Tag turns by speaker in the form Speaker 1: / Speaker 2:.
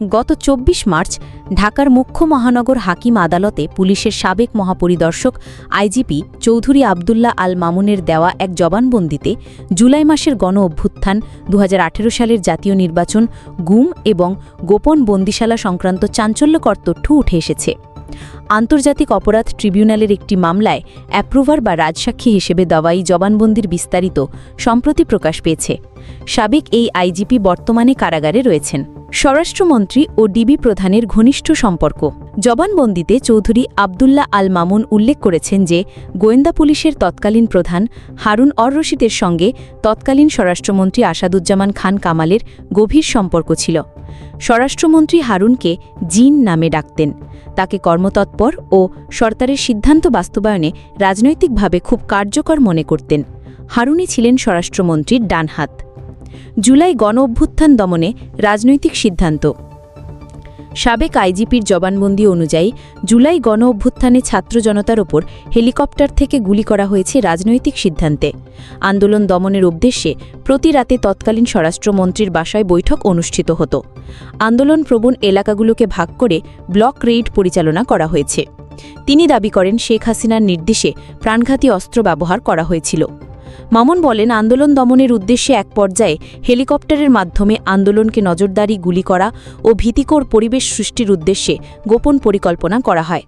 Speaker 1: গত চব্বিশ মার্চ ঢাকার মুখ্য মহানগর হাকিম আদালতে পুলিশের সাবেক মহাপরিদর্শক আইজিপি চৌধুরী আবদুল্লাহ আল মামুনের দেওয়া এক জবানবন্দিতে জুলাই মাসের গণ অভ্যুত্থান দু হাজার আঠেরো সালের জাতীয় নির্বাচন, গুম এবং গোপন বন্দিশালা সংক্রান্ত চাঞ্চল্যকর তথ্য উঠে এসেছে। আন্তর্জাতিক অপরাধ ট্রিবিউনালের একটি মামলায় অ্যাপ্রুভার বা রাজসাক্ষী হিসেবে দেওয়াই জবানবন্দির বিস্তারিত সম্প্রতি প্রকাশ পেয়েছে। সাবেক এই আইজিপি বর্তমানে কারাগারে রয়েছেন। স্বরাষ্ট্রমন্ত্রী ও ডিবি প্রধানের ঘনিষ্ঠ সম্পর্ক। জবানবন্দিতে চৌধুরী আবদুল্লাহ আল মামুন উল্লেখ করেছেন যে, গোয়েন্দা পুলিশের তৎকালীন প্রধান হারুন অর রশিদের সঙ্গে তৎকালীন স্বরাষ্ট্রমন্ত্রী আসাদুজ্জামান খান কামালের গভীর সম্পর্ক ছিল। স্বরাষ্ট্রমন্ত্রী হারুনকে জিন নামে ডাকতেন। তাকে কর্মতৎপর ও সরকারের সিদ্ধান্ত বাস্তবায়নে রাজনৈতিকভাবে খুব কার্যকর মনে করতেন। হারুনই ছিলেন স্বরাষ্ট্রমন্ত্রীর ডানহাত। জুলাই গণ অভ্যুত্থান দমনে রাজনৈতিক সিদ্ধান্ত। সাবেক আইজিপির জবানবন্দি অনুযায়ী জুলাই গণ অভ্যুত্থানে ছাত্র জনতার ওপর হেলিকপ্টার থেকে গুলি করা হয়েছে রাজনৈতিক সিদ্ধান্তে। আন্দোলন দমনের উদ্দেশ্যে প্রতি রাতে তৎকালীন স্বরাষ্ট্রমন্ত্রীর বাসায় বৈঠক অনুষ্ঠিত হতো। আন্দোলন প্রবণ এলাকাগুলোকে ভাগ করে ব্লক রেইড পরিচালনা করা হয়েছে। তিনি দাবি করেন, শেখ হাসিনার নির্দেশে প্রাণঘাতী অস্ত্র ব্যবহার করা হয়েছিল। মামুন বলেন, আন্দোলন দমনের উদ্দেশ্যে এক পর্যায়ে হেলিকপ্টারের মাধ্যমে আন্দোলনকে নজরদারি, গুলি করা ও ভীতিকর পরিবেশ সৃষ্টির উদ্দেশ্যে গোপন পরিকল্পনা করা হয়।